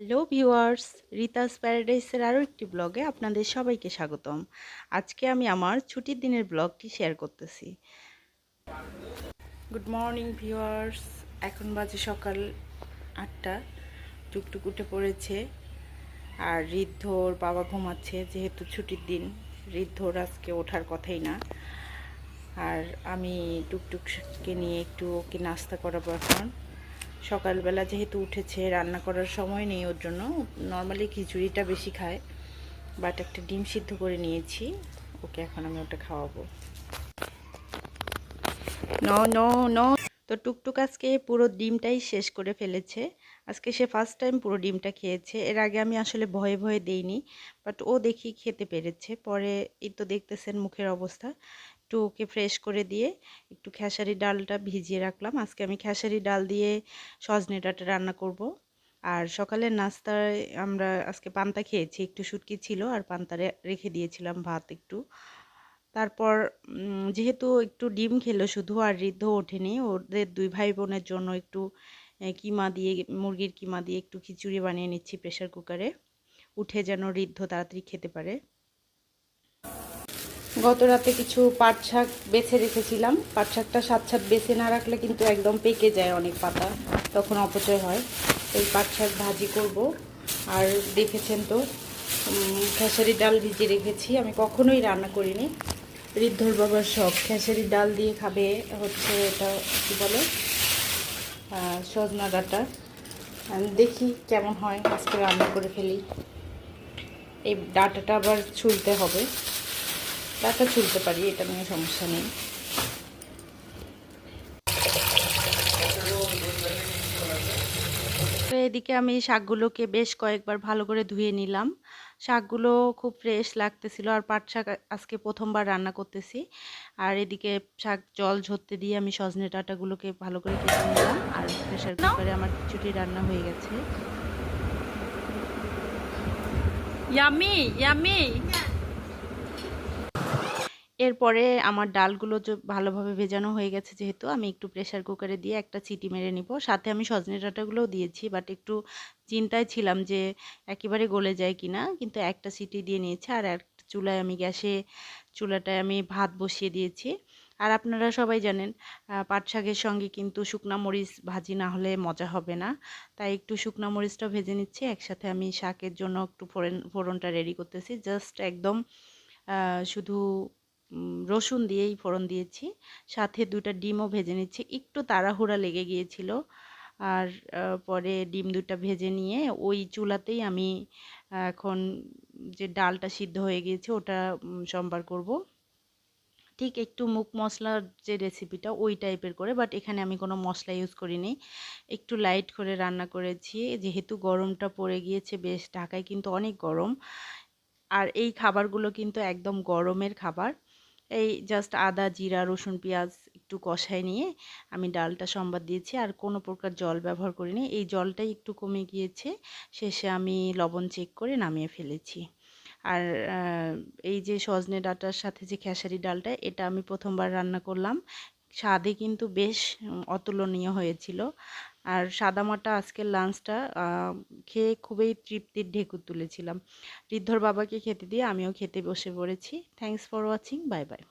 Hello viewers, রিতাস প্যারাডাইসের আরও একটি ব্লগে আপনাদের সবাইকে স্বাগতম। আজকে আমি আমার ছুটির দিনের ব্লগটি শেয়ার করতেছি। গুড মর্নিং ভিউয়ার্স এখন বাজে সকাল আটটা। টুকটুক উঠে পড়েছে। আর ঋদ্ধর বাবা ঘুমাচ্ছে, যেহেতু ছুটির দিন। ঋদ্ধর আজকে ওঠার কথাই না। আর আমি টুকটুককে নিয়ে একটু ওকে নাস্তা করাবো এখন। সকালবেলা যেহেতু উঠেছে, রান্না করার সময় নেই, ওর জন্য নর্মালি খিচুড়িটা বেশি খায়। বাট একটা ডিম সিদ্ধ করে নিয়েছি, ওকে এখন আমি ওটা খাওয়াবো। ন ন নো তো টুকটুক আজকে পুরো ডিমটাই শেষ করে ফেলেছে। আজকে সে ফার্স্ট টাইম পুরো ডিমটা খেয়েছে। এর আগে আমি আসলে ভয়ে ভয়ে দেইনি বাট ও দেখি খেতে পেরেছে। পরে এই তো দেখতেছেন মুখের অবস্থা। একটু ওকে ফ্রেশ করে দিয়ে একটু খেসারি ডালটা ভিজিয়ে রাখলাম। আজকে আমি খেসারি ডাল দিয়ে সজনে ডাঁটা রান্না করব। আর সকালের নাস্তায় আমরা আজকে পান্তা খেয়েছি, একটু শুটকি ছিল আর পান্তা রেখে দিয়েছিলাম ভাত একটু। তারপর যেহেতু একটু ডিম খেলো শুধু আর ঋদ্ধ ওঠেনি, ওদের দুই ভাই বোনের জন্য একটু কিমা দিয়ে, মুরগির কিমা দিয়ে একটু খিচুড়ি বানিয়ে নিচ্ছি প্রেশার কুকারে। উঠে যেন ঋদ্ধ তাড়াতাড়ি খেতে পারে। গত রাতে কিছু পাট শাক বেছে রেখেছিলাম। পাট শাকটা সাত সাত বেছে না রাখলে কিন্তু একদম পেকে যায় অনেক পাতা, তখন অপচয় হয়। এই পাট শাক ভাজি করব। আর দেখেছেন তো খেসারি ডাল ভিজে রেখেছি। আমি কখনোই রান্না করিনি। ঋদ্ধর বাবার সব খেসারি ডাল দিয়ে খাবে হচ্ছে এটা, কী বলে? সজনা ডাটা। দেখি কেমন হয়। আজকে রান্না করে ফেলি। এই ডাটাটা আবার ছুলতে হবে। ডাটা ছুলতে পারি এটা নিয়ে সমস্যা নেই। এদিকে আমি শাকগুলোকে বেশ কয়েকবার ভালো করে ধুয়ে নিলাম। শাকগুলো খুব ফ্রেশ লাগতেছিল আর পাট শাক আজকে প্রথমবার রান্না করতেছি। আর এদিকে শাক জল ঝরতে দিয়ে আমি সজনে ডাঁটাগুলোকে ভালো করে কেটে নিলাম আর প্রেশার কুকারে আমার খিচুড়ি রান্না হয়ে গেছে। ইয়ামি ইয়ামি এরপরে আমার ডালগুলো ভালোভাবে ভেজানো হয়ে গেছে যেহেতু, আমি একটু প্রেশার কুকারে দিয়ে একটা চিটি মেরে নিব। সাথে আমি সজনে ডাঁটাগুলোও দিয়েছি বাট একটু চিন্তায় ছিলাম যে একেবারে গলে যায় কি না কিন্তু একটা সিটি দিয়ে নিয়েছি আর এক চুলায় আমি গ্যাসে, চুলাটায় আমি ভাত বসিয়ে দিয়েছি। আর আপনারা সবাই জানেন পাট শাকের সঙ্গে কিন্তু শুকনা মরিচ ভাজি না হলে মজা হবে না। তাই একটু শুকনা মরিচটা ভেজে নিচ্ছি, একসাথে আমি শাকের জন্য একটু ফোড়ন, ফোড়নটা রেডি করতেছি। জাস্ট একদম শুধু রসুন দিয়েই ফোড়ন দিয়েছি। সাথে দুটা ডিমও ভেজে নিচ্ছি। একটু তাড়াহুড়া লেগে গিয়েছিল। আর পরে ডিম দুটা ভেজে নিয়ে ওই চুলাতেই আমি এখন যে ডালটা সিদ্ধ হয়ে গিয়েছে ওটা সম্বার করব। ঠিক একটু মুখ মশলার যে রেসিপিটা ওই টাইপের করে, বাট এখানে আমি কোনো মশলা ইউজ করিনি। একটু লাইট করে রান্না করেছি। যেহেতু গরমটা পড়ে গিয়েছে, বেশ ঢাকায় কিন্তু অনেক গরম। আর এই খাবারগুলো কিন্তু একদম গরমের খাবার। এই জাস্ট আদা, জিরা, রসুন, পেঁয়াজ একটু কষায় নিয়ে আমি ডালটা সম্বাদ দিয়েছি। আর কোনো প্রকার জল ব্যবহার করিনি। এই জলটাই একটু কমে গিয়েছে। শেষে আমি লবণ চেক করে নামিয়ে ফেলেছি। আর এই যে সজনে ডাটার সাথে যে খেসারি ডালটা, এটা আমি প্রথমবার রান্না করলাম। স্বাদে কিন্তু বেশ অতুলনীয় হয়েছিল। আর সাদামাটা আজকের লাঞ্চটা খেয়ে খুবই তৃপ্তির ঢেকুর তুলেছিলাম। ঋদ্ধর বাবাকে খেতে দিয়ে আমিও খেতে বসে পড়েছি। Thanks for watching bye bye